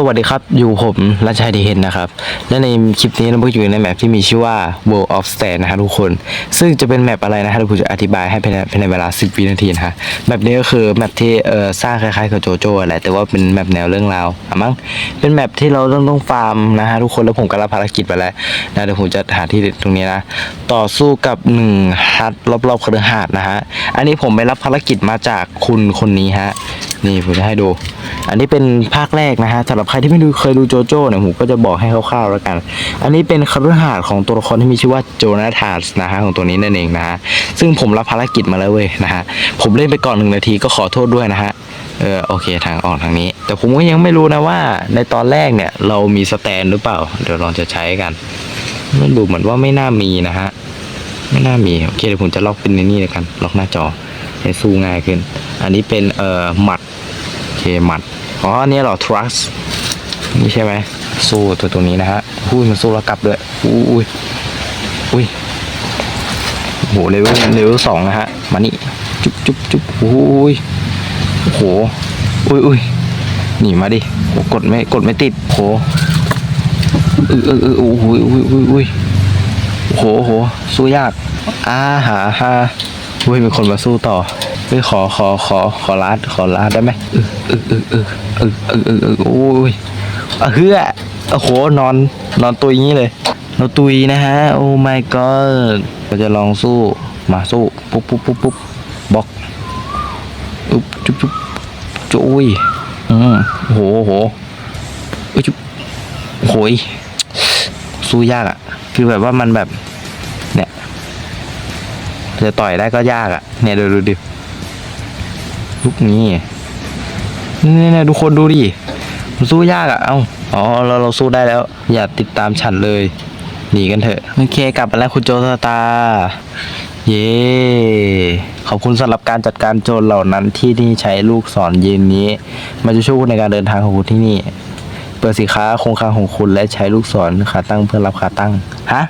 สวัสดีครับ อยู่ผมรัชชัยดีเห็นนะครับ และในคลิปนี้เราก็อยู่ในแมปที่มีชื่อว่า World of Stand นะฮะทุกคน ซึ่งจะเป็นแมปอะไรนะฮะเดี๋ยวผมจะอธิบายให้ภายในภายในเวลา 10 วินาทีนะฮะแมปนี้ก็คือแมปที่เอ่อสร้างคล้ายๆกับโจโจ้แหละแต่ว่าเป็นแมปแนวเรื่องราวอะมั้งเป็นแมปที่เราต้องต้องฟาร์มนะฮะทุกคนแล้วผมก็รับภารกิจไปแล้วนะเดี๋ยวผมจะหาที่ตรงนี้นะต่อสู้กับหนึ่งฮัทรอบๆคฤหาสน์นะฮะอันนี้ผมไปรับภารกิจมาจากคุณคนนี้ฮะ นี่ผมจะให้ดู อันนี้เป็นภาคแรกนะฮะสำหรับใครที่ไม่ดูเคยดูโจโจ้เนี่ยผมก็จะบอกให้คร่าวๆแล้วกัน อันนี้เป็นคฤหาสน์ของตัวละครที่มีชื่อว่าโจนาธานนะฮะของตัวนี้นั่นเองนะฮะซึ่งผมรับภารกิจมาแล้วเว้ยนะฮะผมเล่นไปก่อนหนึ่งนาทีก็ขอโทษด้วยนะฮะเออโอเคทางออกทางนี้ แต่ผมก็ยังไม่รู้นะว่าในตอนแรกเนี่ยเรามีสแตนหรือเปล่า เดี๋ยวลองจะใช้กันมันดูเหมือนว่าไม่น่ามีนะฮะไม่น่ามีโอเคเดี๋ยวผมจะล็อกเป็นในนี่เลยกัน ล็อกหน้าจอให้สู้ง่ายขึ้น อันนี้เป็นเอ่อหมัด เคหมัดอ๋ออันนี้เหรอ trust นี่ใช่ไหมสู้ตัวตัวนี้นะฮะอุ้ยมันสู้แล้วกลับด้วยอุ้ยอุ้ยโหเลเวลเลเวลสองนะฮะมานี่จุ๊บจุ๊บจุ๊บอุ้ยโหอุ้ยอุ้ยหนีมาดิโหกดไม่กดไม่ติดโหเออเออเออโอ้โหอุ้ยอุ้ยอุ้ยโหโหสู้ยากอ่าหาฮาอุ้ยมีคนมาสู้ต่อ เอ้ขอขอขอขอลาดขอลาดได้ไหมเออเออเออเออออเออเออโอ้ยเฮือโอ้โหนอนนอนตุยงี้เลยนอนตุยนะฮะโอ้ my god เราจะลองสู้มาสู้ปุ๊บปุ๊บปุ๊บปุ๊บบล็อกอุ๊บจุ๊บจุ๊บจุ้ยอืมโหโหอุ๊ยจุ๊บโหยสู้ยากอะ คือแบบว่ามันแบบ เนี่ยจะต่อยได้ก็ยากอะ เนี่ยดูดูดิ ลูกนี้นี่เนี่ยทุกคนดูดิสู้ยากอะ เอ้าอ๋อเราเราสู้ได้แล้ว อย่าติดตามฉันเลย หนีกันเถอะ โอเคกลับมาแล้วคุณโจสตา เย้ขอบคุณสำหรับการจัดการโจรเหล่านั้นที่ที่ใช้ลูกศรเย็นนี้มันจะช่วยคุณในการเดินทางของคุณที่นี่ เปิดสินค้าคงคลังของคุณและใช้ลูกศรขาตั้งเพื่อรับขาตั้ง ฮะ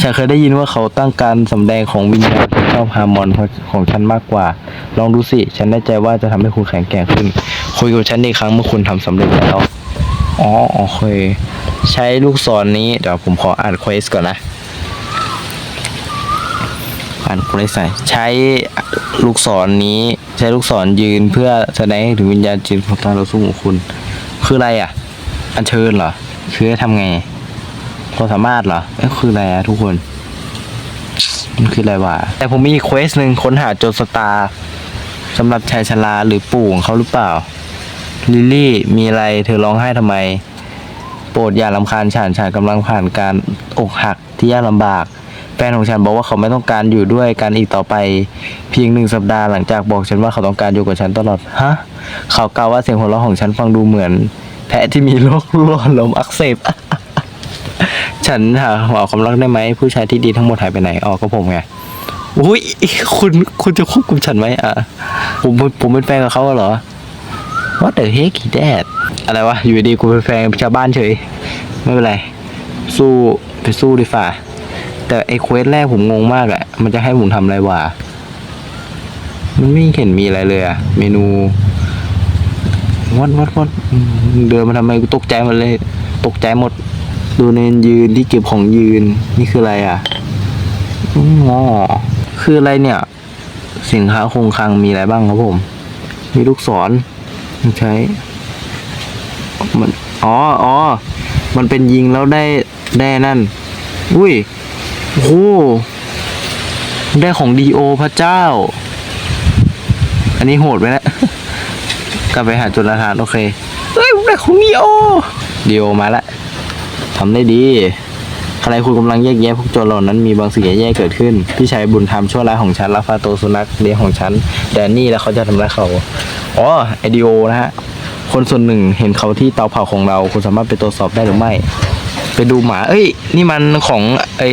ฉันเคยได้ยินว่าเขาตั้งการสำแดงของวิญญาณ ชอบฮาร์มอนของฉันมากกว่า ลองดูสิ ฉันแน่ใจว่าจะทำให้คุณแข็งแกร่งขึ้น คุยกับฉันอีกครั้งเมื่อคุณทำสำเร็จแล้ว อ๋อโอเค ใช้ลูกศรนี้ เดี๋ยวผมขออ่านเควสก่อนนะ อ่านเควสหน่ใช้ลูกศรนี้ ใช้ลูกศรยืนเพื่อแสดงให้ถึงวิญญาณจิตของตาเราสู้ของคุณ คืออะไรอะ อัญเชิญเหรอ คือทำไงความสามารถเหรอเอ้คืออะไรอะทุกคน มันคืออะไรวะ แต่ผมมีเควสหนึ่งค้นหาโจรสตาร์สำหรับชายชราหรือปู่ของเขาหรือเปล่า ลิลลี่มีอะไรเธอร้องไห้ทำไม โปรดอย่าลำคาญฉันฉันกำลังผ่านการอกหักที่ยากลำบาก แฟนของฉันบอกว่าเขาไม่ต้องการอยู่ด้วยกันอีกต่อไป เพียงหนึ่งสัปดาห์หลังจากบอกฉันว่าเขาต้องการอยู่กับฉันตลอด ฮะ เขากล่าวว่าเสียงหัวเราะของฉันฟังดูเหมือน แพะที่มีโรครั่วลมอักเสบ ฉันหาหาความรักได้ไหมผู้ชายที่ดีทั้งหมดหายไปไหนอ๋อก็ผมไงอุ้ยคุณคุณจะควบคุมฉันไหมอะผมผมเป็นแฟนกับเขาเหรอ What the heck is that อะไรวะ อยู่ดีกูเป็นแฟนกับชาวบ้านเฉย ไม่เป็นไร สู้ไปสู้ดีฝ่า แต่ไอ้เควสแรกผมงงมากอะมันจะให้ผมทำอะไรวะ มันไม่เห็นมีอะไรเลยอะเมนูวัดวัดวัดอืมเดินมาทำไมกูตกใจหมดเลย ตกใจหมด ดูเนนยืนที่เก็บของยืนนี่คืออะไรอะอ๋อคืออะไรเนี่ย สินค้าคงคลังมีอะไรบ้างครับผม มีลูกศรใช้มันอ๋ออ๋อมันเป็นยิงแล้วได้ได้นั่น อุ้ยโอ้ได้ของดีโอพระเจ้า อันนี้โหดไหมเนะกลับไปหาจุลทานโอเค เฮ้ยได้ของดีโอดีโอมาและ ทำได้ดีขณะคุณกำลังแยกแยะพวกโจรเหล่านั้นมีบางสิ่งแย่ๆเกิดขึ้น พี่ชายบุญธรรมชั่วร้ายของฉันลาฟาโตสุนัขเลี้ยงของฉันแดนนี่แล้วเขาจะทำร้ายเขาอ๋อไอดีโอนะฮะคนส่วนหนึ่งเห็นเขาที่เตาเผาของเรา คุณสามารถไปตรวจสอบได้หรือไม่ ไปดูหมา เอ้ย นี่มันของไอ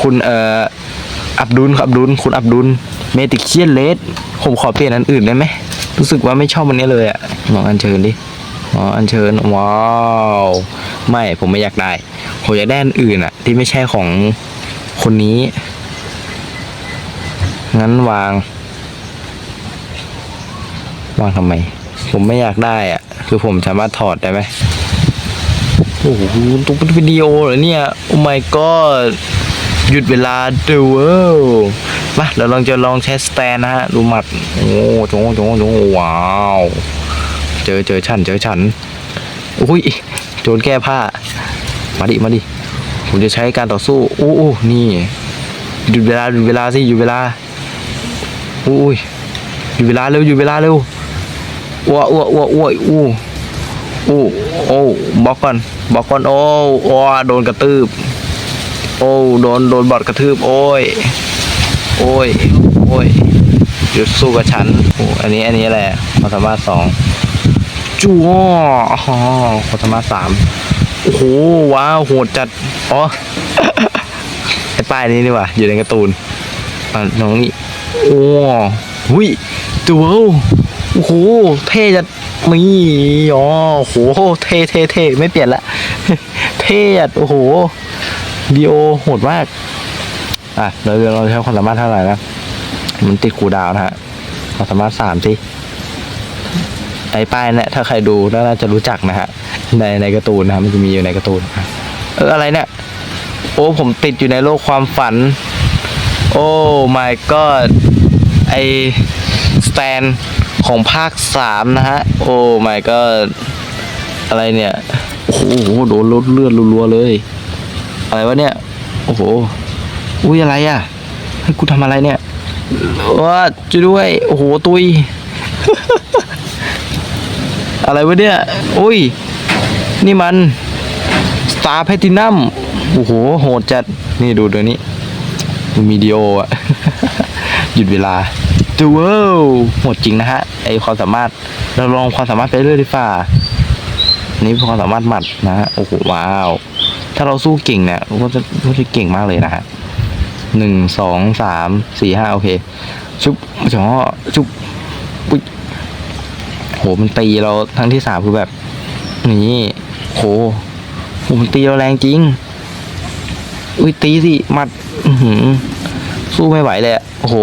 คุณเอ่ออับดุลครับอับดุลคุณอับดุลเมติเคียนเลสผมขอเปลี่ยนอันอื่นได้ไหมรู้สึกว่าไม่ชอบอันนี้เลยอะลองอัญเชิญดิ อ๋ออัญเชิญว้าวไม่ผมไม่อยากได้ผมอยากได้อันอื่นอะที่ไม่ใช่ของคนนี้ งั้นวาง วางทำไม ผมไม่อยากได้อะคือผมสามารถถอดได้ไหมโอ้โหต้องเป็นวิดีโอเหรอเนี่ยโอ้ my god หยุดเวลาดูเวมาเราลองจะลองใช้สแตนนะฮะดูหมัด โอ้โจงโจงโจงว้าว เจอเจอฉันเจอฉันอุ้ยโจรแก้ผ้า มาดิมาดิผมจะใช้การต่อสู้โอ้โอ้นี่หยุดเวลาหยุดเวลาสิหยุดเวลาอุ้ยหยุดเวลาเร็วหยุดเวลาเร็วอ้วอ้วอ้วอ้วอู้อู้โอ้บล็อกก่อนบล็อกก่อนโอ้โอ้โดนกระตืบโอ้โดนโดนบอดกระทืบโอ้ยโอ้ยโอ้ยหยุดสู้กับฉันโอ้อันนี้อันนี้แหละความสามารถสอง จัวอ๋อความสามารถสามโอ้โหว้าวโหดจัด อ๋อ ไอ้ป้ายนี้นี่ว่า อยู่ในการ์ตูนอะน้องนี่โอ้หุยตัวโอ้โห เท่จัดนี่อ๋อโอ้โห เท่เท่เท่ไม่เปลี่ยนละ เท่จัดโอ้โหดีโอโหดมาก อะ เราเราใช้ความสามารถเท่าไหร่นะ มันติดคูดาวน์นะฮะความสามารถสามสิ ไอ้ป้ายเนี่ยถ้าใครดูน่าจะรู้จักนะฮะในในการ์ตูนนะครับมันจะมีอยู่ในการ์ตูนอะเอออะไรเนี่ยโอ้ผมติดอยู่ในโลกความฝัน โอ้ my god ไอสแตนของภาคสามนะฮะ โอ้ my god อะไรเนี่ย โอ้โหโดนลดเลือดรัวๆเลย อะไรวะเนี่ย โอ้โห อุ้ยอะไรอะให้กูทำอะไรเนี่ยว้าช่วยด้วย โอ้โห ตุย อะไรวะเนี่ย อุ้ย นี่มันสตาร์แพทินัมโอ้โห โหดจัด นี่ดูตัวนี้มันมีดีโออะหยุดเวลาดูเวลโหดจริงนะฮะ ไอความสามารถ เราลองความสามารถไปเรื่อยดีฝ่านี่ความสามารถหมัดนะฮะ โอ้โห ว้าว ถ้าเราสู้เก่งเนี่ยก็จะก็จะเก่งมากเลยนะฮะหนึ่งสองสามสี่ห้าโอเค ชุบจ๋อชุบปุ๊ย มันตีเราทั้งที่สามคือแบบ นี่โหโหมันตีเราแรงจริง อุ้ยตีสิมัดสู้ไม่ไหวเลยโอ้โห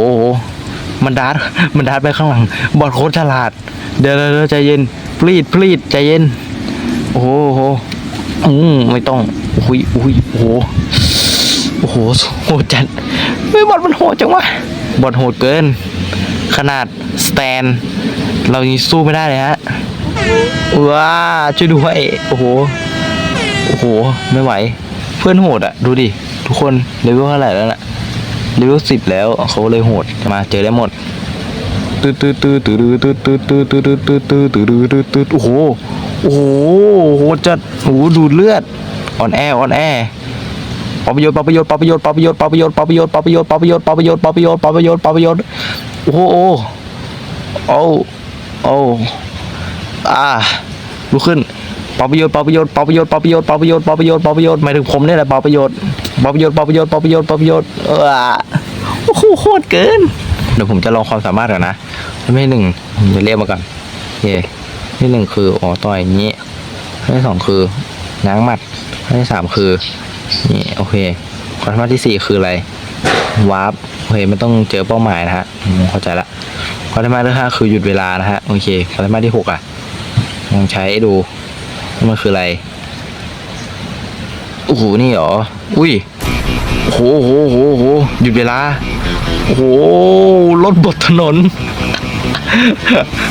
มันดาร์มันดาร์ไปข้างหลัง บอดโคตรฉลาด เดี๋ยวเดี๋ยวเดี๋ยวใจเย็นพลีดพลีดใจเย็นโอ้โหโอ้โหอืมไม่ต้องอุ้ยอุ้ยโอ้โหโอ้โหโหดจัดไม่บอดมันโหดจังวะบอดโหดเกิน ขนาดสแตน เรายังสู้ไม่ได้เลยฮะว้าช่วยด้วยโอ้โหโอ้โหไม่ไหว เพื่อนโหดอะดูดิทุกคนเลเวลเท่าไหร่แล้วน่ะเลเวลสิบแล้วเขาเลยโหดมาเจอได้หมดตืดตืดตืดตืดตืดตืดตืดตืดตืดตืดตืดตืดตืดตืดโอ้โหโอ้โหโหจัดโอ้โหดูดเลือดอ่อนแออ่อนแอปประโยชน์ปประโยชน์ปประโยชน์ปประโยชน์ปประโยชน์ปประโยชน์ปประโยชน์ปประโยชน์ปประโยชน์ปประโยชน์ปประโยชน์ปประโยชน์โอ้โหโอ้ โอ้อ่าลุกขึ้นปอประโยชน์ปอประโยชน์ปอประโยชน์ปอประโยชน์ปอประโยชน์ปอประโยชน์ปอประโยชน์หมายถึงผมเนี่ยแหละปอประโยชน์ปอประโยชน์ปอประโยชน์ปอประโยชน์ปอประโยชน์เออโอ้โหโคตรเกินเดี๋ยวผมจะลองความสามารถก่อนนะไม่หนึ่งผมจะเรียกมาก่อนโอเคที่หนึ่งคืออ๋อต่อยอย่างนี้ที่สองคือง้างหมัดที่สามคือนี่โอเคความสามารถที่สี่คืออะไรวาร์ปโอเคไม่ต้องเจอเป้าหมายนะฮะเข้าใจละ ความสามารถที่ห้าคือหยุดเวลานะฮะโอเคความสามารถที่หกอะลองใช้ดูมันคืออะไรโอ้โหนี่เหรออุ้ยโอ้โหโหโหหยุดเวลาโอ้โหรถบดถนน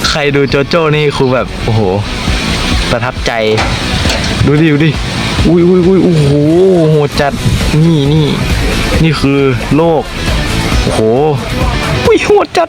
ใครดูโจโจ้นี่คือแบบโอ้โห ประทับใจ ดูดิดูดิอุ้ยอุ้ยอุ้ยโอ้โหโหจัดนี่นี่นี่คือโลก โอ้โหอุ้ยโหจัด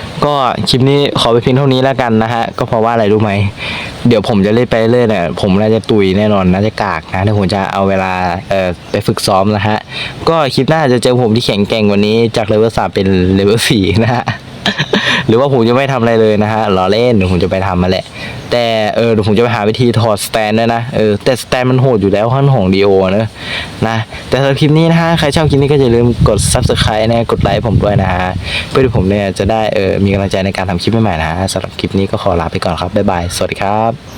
ก็คลิปนี้ขอไปเพียงเท่านี้แล้วกันนะฮะ ก็เพราะว่าอะไรรู้ไหม เดี๋ยวผมจะเล่นไปเรื่อยเนี่ยผมน่าจะตุยแน่นอนน่าจะกากนะถ้าผมจะเอาเวลาเอ่อไปฝึกซ้อมนะฮะ ก็คลิปหน้าจะเจอผมที่แข็งแกร่งกว่านี้จากเลเวลสามเป็นเลเวลสี่นะฮะ รือว่าผมจะไม่ทำอะไรเลยนะฮะล้อเล่นเดี๋ยวผมจะไปทำมาแหละ แต่เออเดี๋ยวผมจะไปหาวิธีถอดสแตนด้วยนะเออแต่สแตนมันโหดอยู่แล้วขั้นของดีโอนะนะแต่สำหรับคลิปนี้นะฮะใครชอบคลิปนี้ก็อย่าลืมกด subscribe นะกดไลค์ผมด้วยนะฮะเพื่อที่ผมเนี่ยจะได้เออมีกำลังใจในการทำคลิปใหม่ๆนะฮะสำหรับคลิปนี้ก็ขอลาไปก่อนครับบ๊ายบายสวัสดีครับ